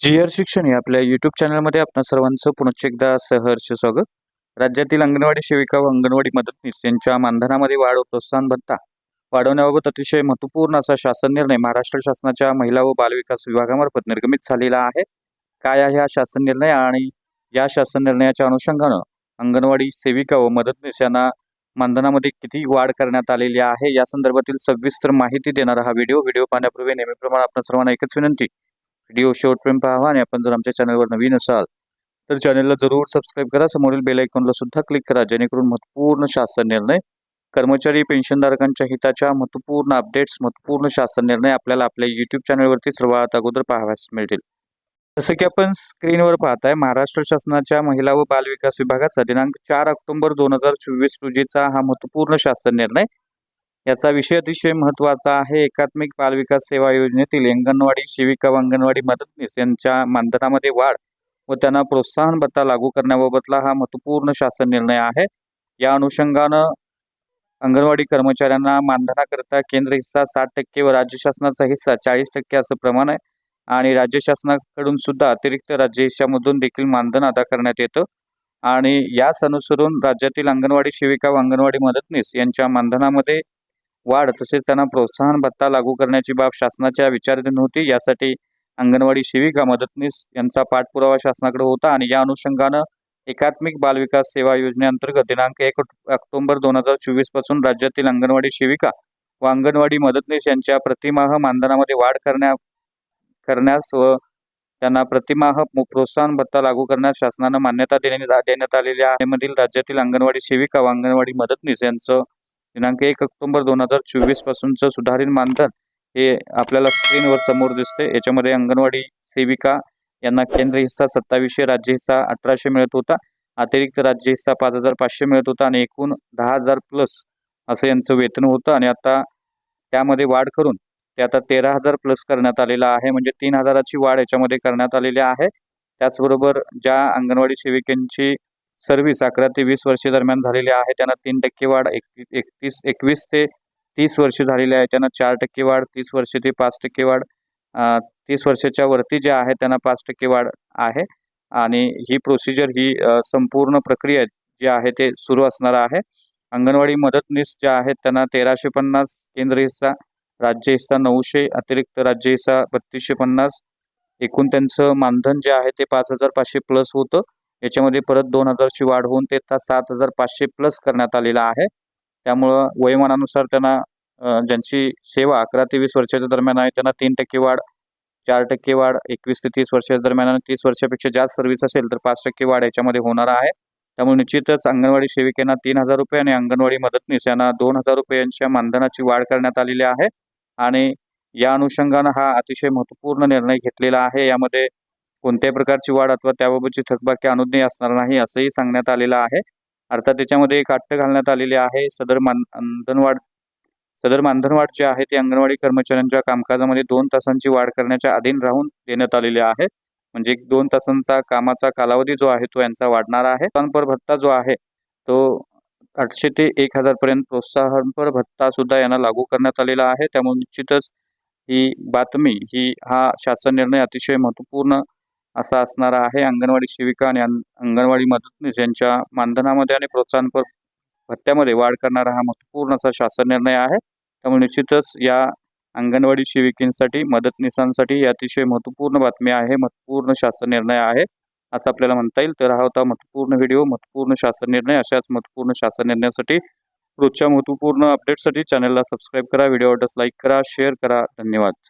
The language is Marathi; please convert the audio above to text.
जी आर शिक्षण या आपल्या यूट्यूब चॅनलमध्ये आपणा सर्वांचं पुनश्च एकदा सहर्ष स्वागत. राज्यातील अंगणवाडी सेविका व अंगणवाडी मदतनीस यांच्या मानधनामध्ये वाढ व प्रोत्साहन भत्ता वाढवण्याबाबत अतिशय महत्त्वपूर्ण असा शासन निर्णय महाराष्ट्र शासनाच्या महिला व बालविकास विभागामार्फत निर्गमित झालेला आहे. काय आहे हा शासन निर्णय आणि या शासन निर्णयाच्या अनुषंगानं अंगणवाडी सेविका व मदतनीस यांना मानधनामध्ये किती वाढ करण्यात आलेली आहे? या संदर्भातील सविस्तर माहिती देणारा हा व्हिडिओ व्हिडिओ पाहण्यापूर्वी नेहमीप्रमाणे आपण सर्वांना एकच विनंती व्हिडिओ शेवटपर्यंत पाहावा आणि आपण जर आमच्या चॅनलवर नवीन असाल तर चॅनलला जरूर सबस्क्राईब करा. समोरील बेल आयकॉनला सुद्धा क्लिक करा जेणेकरून महत्त्वपूर्ण शासन निर्णय कर्मचारी पेन्शनधारकांच्या हिताच्या महत्त्वपूर्ण अपडेट्स महत्त्वपूर्ण शासन निर्णय आपल्याला आपल्या यूट्यूब चॅनलवरती सर्वात अगोदर पाहाव्यास मिळतील. जसं की आपण स्क्रीनवर पाहताय महाराष्ट्र शासनाच्या महिला व बालविकास विभागाचा दिनांक चार ऑक्टोबर दोन हजार चोवीस रोजीचा हा महत्त्वपूर्ण शासन निर्णय याचा विषय अतिशय महत्त्वाचा आहे. एकात्मिक बालविकास सेवा योजनेतील अंगणवाडी सेविका व अंगणवाडी मदतनीस यांच्या मानधनामध्ये वाढ व त्यांना प्रोत्साहन भत्ता लागू करण्याबाबतला हा महत्त्वपूर्ण शासन निर्णय आहे. या अनुषंगानं अंगणवाडी कर्मचाऱ्यांना मानधनाकरता केंद्र हिस्सा साठ टक्के व राज्य शासनाचा हिस्सा चाळीस टक्के असं प्रमाण आहे. आणि राज्य शासनाकडून सुद्धा अतिरिक्त राज्य हिस्सामधून देखील मानधन अदा करण्यात येतं. आणि याच अनुसरून राज्यातील अंगणवाडी सेविका व अंगणवाडी मदतनीस यांच्या मानधनामध्ये वाढ तसेच त्यांना प्रोत्साहन भत्ता लागू करण्याची बाब शासनाच्या विचाराधीन होती. यासाठी अंगणवाडी सेविका मदतनीस यांचा पाठपुरावा शासनाकडे होता आणि या अनुषंगानं एकात्मिक बालविकास सेवा योजनेअंतर्गत दिनांक एक ऑक्टोबर दोन हजार चोवीसपासून राज्यातील अंगणवाडी सेविका व अंगणवाडी मदतनीस यांच्या प्रतिमाह मानधनामध्ये वाढ करण्या करण्यास व त्यांना प्रतिमाह प्रोत्साहन भत्ता लागू करण्यास शासनानं मान्यता देण्यात देण्यात आलेली आहे. मधील राज्यातील अंगणवाडी सेविका व अंगणवाडी मदतनीस यांचं दिनांक एक ऑक्टोबर दोन हजार चोवीस पासूनचं सुधारित मानधन हे आपल्याला स्क्रीनवर समोर दिसते याच्यामध्ये अंगणवाडी सेविका यांना केंद्र हिस्सा सत्तावीसशे राज्य हिस्सा अठराशे मिळत होता. अतिरिक्त राज्य हिस्सा पाच हजार पाचशे मिळत होता आणि एकूण दहा हजार प्लस असं यांचं वेतन होतं. आणि आता त्यामध्ये वाढ करून ते आता तेरा हजार प्लस करण्यात आलेलं आहे. म्हणजे तीन हजाराची वाढ याच्यामध्ये करण्यात आलेली आहे. त्याचबरोबर ज्या अंगणवाडी सेविकांची सर्व्हिस अकरा ते वीस वर्षे दरम्यान झालेली आहे. त्यांना तीन टक्के वाढ एक एकतीस एकवीस ते तीस वर्षे झालेली आहे. त्यांना चार टक्के वाढ तीस वर्षे ते पाच टक्के वाढ तीस वर्षाच्या वरती जे आहे त्यांना पाच टक्के वाढ आहे. आणि ही प्रोसिजर ही संपूर्ण प्रक्रिया जी आहे ते सुरू असणार आहे. अंगणवाडी मदतनीस ज्या आहेत त्यांना तेराशे पन्नास केंद्र हिस्सा राज्य हिस्सा नऊशे अतिरिक्त राज्य हिस्सा बत्तीसशे पन्नास. एकूण त्यांचं मानधन जे आहे ते पाच हजार पाचशे प्लस होतं. याच्यामध्ये परत दोन हजारची वाढ होऊन ते आता सात हजार पाचशे प्लस करण्यात आलेलं आहे. त्यामुळं वयोमानानुसार त्यांना ज्यांची सेवा अकरा ते वीस वर्षाच्या दरम्यान आहे त्यांना तीन टक्के वाढ चार टक्के वाढ एकवीस ते तीस वर्षाच्या दरम्यान आणि तीस वर्षापेक्षा जास्त सर्व्हिस असेल तर पाच टक्के वाढ याच्यामध्ये होणार आहे. त्यामुळे निश्चितच अंगणवाडी सेविकेना तीन हजार रुपये आणि अंगणवाडी मदतनीस यांना दोन हजार रुपयांच्या मानधनाची वाढ करण्यात आलेली आहे. आणि या अनुषंगानं हा अतिशय महत्त्वपूर्ण निर्णय घेतलेला आहे. यामध्ये कोणत्याही प्रकारची वाढ अथवा त्याबाबतची थकबाकी अनुज्ञेय असणार नाही असंही सांगण्यात आलेलं आहे. अर्थात त्याच्यामध्ये एक अट्ट घालण्यात आलेली आहे. सदर मानधनवाढ सदर मानधनवाढ जे आहे ते अंगणवाडी कर्मचाऱ्यांच्या कामकाजामध्ये दोन तासांची वाढ करण्याच्या अधीन राहून देण्यात आलेली आहे. म्हणजे एक दोन तासांचा कामाचा कालावधी जो आहे तो यांचा वाढणार आहे. पर भत्ता जो आहे तो आठशे ते एक हजारपर्यंत प्रोत्साहनपर भत्ता सुद्धा यांना लागू करण्यात आलेला आहे. त्यामुळे निश्चितच ही बातमी ही हा शासन निर्णय अतिशय महत्त्वपूर्ण असा असणारा आहे अंगणवाडी सेविका आणि अंगणवाडी मदतनीस यांच्या मानधनामध्ये आणि प्रोत्साहनपर भत्त्यामध्ये वाढ करणारा हा महत्त्वपूर्ण असा शासन निर्णय आहे. त्यामुळे निश्चितच या अंगणवाडी सेविकेंसाठी मदतनीसांसाठी अतिशय महत्त्वपूर्ण बातमी आहे महत्त्वपूर्ण शासन निर्णय आहे असं आपल्याला म्हणता येईल. तर हा होता महत्त्वपूर्ण व्हिडिओ महत्त्वपूर्ण शासन निर्णय. अशाच महत्त्वपूर्ण शासन निर्णयासाठी रोजच्या महत्त्वपूर्ण अपडेटसाठी चॅनलला सबस्क्राईब करा व्हिडिओ लाईक करा शेअर करा. धन्यवाद.